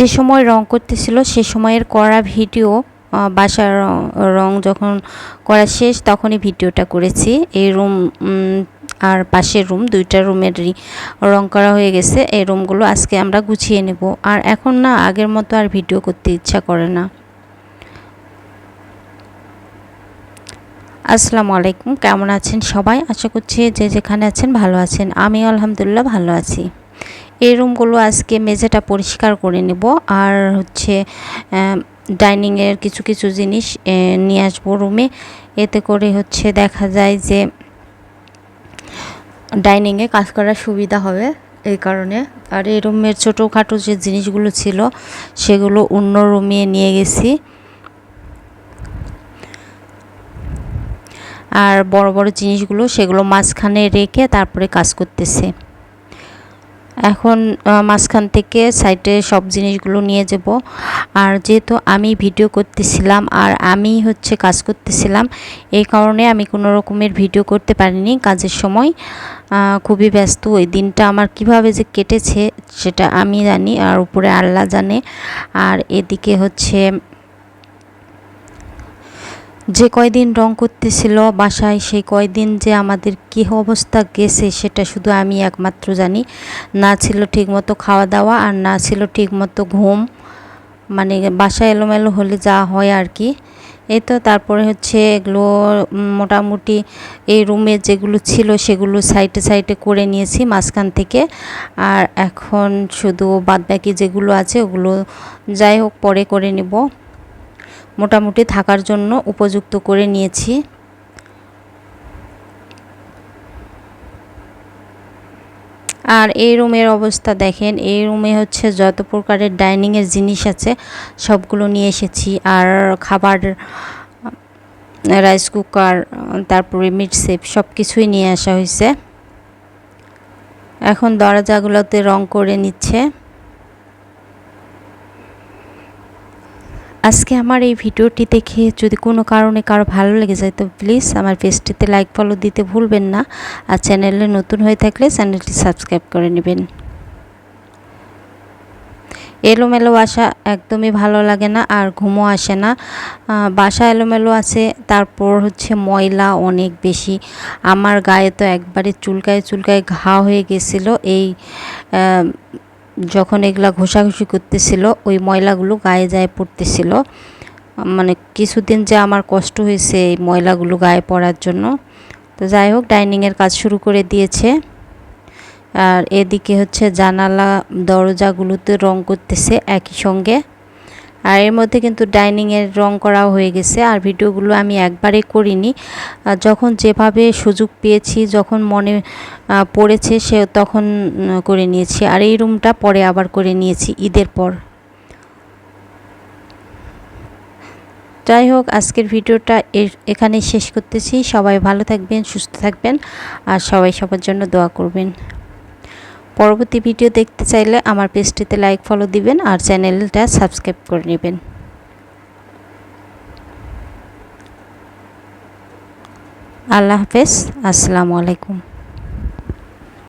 যে সময় রং করতেছিল, সে সময়ের করা ভিডিও বাসার রং যখন করা শেষ, তখনই ভিডিওটা করেছি। এই রুম আর পাশের রুম, দুইটা রুমেরই রং করা হয়ে গেছে। এই রুমগুলো আজকে আমরা গুছিয়ে নেব। আর এখন না, আগের মতো আর ভিডিও করতে ইচ্ছা করে না। আসসালামু আলাইকুম। কেমন আছেন সবাই? আশা করছি যে যেখানে আছেন ভালো আছেন। আমি আলহামদুলিল্লাহ ভালো আছি। এই রুমগুলো আজকে মেঝেটা পরিষ্কার করে নেব। আর হচ্ছে ডাইনিংয়ের কিছু কিছু জিনিস নিয়ে আসব রুমে। এতে করে হচ্ছে দেখা যায় যে ডাইনিংয়ে কাজ করার সুবিধা হবে এই কারণে। আর এই রুমের ছোটোখাটো যে জিনিসগুলো ছিল, সেগুলো অন্য রুমে নিয়ে গেছি। আর বড় বড় জিনিসগুলো সেগুলো মাঝখানে রেখে তারপরে কাজ করতেছে। এখন মাঝখান থেকে সাইডে সব জিনিসগুলো নিয়ে যাব। আর যেহেতু আমি ভিডিও করতেছিলাম আর আমি হচ্ছে কাজ করতেছিলাম, এই কারণে আমি কোনো রকমের ভিডিও করতে পারিনি কাজের সময়। খুবই ব্যস্ত। ওই দিনটা আমার কীভাবে যে কেটেছে সেটা আমি জানি, আর উপরে আল্লাহ জানে। আর এদিকে হচ্ছে যে কয়দিন রং করতেছিল বাসায়, সেই কয়দিন যে আমাদের কী অবস্থা গেছে সেটা শুধু আমি একমাত্র জানি। না ছিল ঠিকমতো খাওয়া দাওয়া আর না ছিল ঠিকমতো ঘুম। মানে বাসা এলোমেলো হলে যা হয় আর কি। এই তো তারপরে হচ্ছে এগুলো মোটামুটি এই রুমে যেগুলো ছিল সেগুলো সাইডে সাইডে করে নিয়েছি মাঝখান থেকে। আর এখন শুধু বাদবাকি যেগুলো আছে ওগুলো যাই হোক পরে করে নেব। মোটামুটি থাকার জন্য উপযুক্ত করে নিয়েছি। আর এই রুমের অবস্থা দেখেন, এই রুমে হচ্ছে যত প্রকারের ডাইনিংয়ের জিনিস আছে, সবগুলো নিয়ে এসেছি। আর খাবার, রাইস কুকার, তারপরে মিট সেপ সব কিছুই নিয়ে আসা হয়েছে। এখন দরজাগুলোতে রং করে নিচ্ছে। আজকে আমার এই ভিডিওটি দেখে যদি কোনো কারণে কারও ভালো লেগে যায়, তো প্লিজ আমার পেজটিতে লাইক ফলো দিতে ভুলবেন না। আর চ্যানেলে নতুন হয়ে থাকলে চ্যানেলটি সাবস্ক্রাইব করে নেবেন। এলোমেলো আসা একদমই ভালো লাগে না, আর ঘুমও আসে না। বাসা এলোমেলো আছে, তারপর হচ্ছে ময়লা অনেক বেশি। আমার গায়ে তো একবারে চুলকায় চুলকায় ঘা হয়ে গেছিল। এই যখন এগুলা ঘষাঘষি করতেছিল, ওই ময়লাগুলো গায়ে যায় পড়তেছিল। মানে কিছুদিন যে আমার কষ্ট হয়েছে এই ময়লাগুলো গায়ে পড়ার জন্য। তো যাই হোক, ডাইনিংয়ের কাজ শুরু করে দিয়েছে। আর এদিকে হচ্ছে জানালা দরজাগুলোতে রং করতেছে একই সঙ্গে। আর এর মধ্যে কিন্তু ডাইনিংয়ের রং করাও হয়ে গেছে, আর ভিডিওগুলো আমি একবারে করিনি। যখন যেভাবে সুযোগ পেয়েছি, যখন মনে পড়েছে, সে তখন করে নিয়েছি। আর এই রুমটা পরে আবার করে নিয়েছি, ঈদের পর। যাই হোক, আজকের ভিডিওটা এখানে শেষ করতেছি। সবাই ভালো থাকবেন, সুস্থ থাকবেন, আর সবাই সবার জন্য দোয়া করবেন। পরবর্তী ভিডিও দেখতে চাইলে আমার পেজটিতে লাইক ফলো দিবেন আর চ্যানেলটা সাবস্ক্রাইব করে নেবেন। আল্লাহ হাফেজ, আসসালামু আলাইকুম।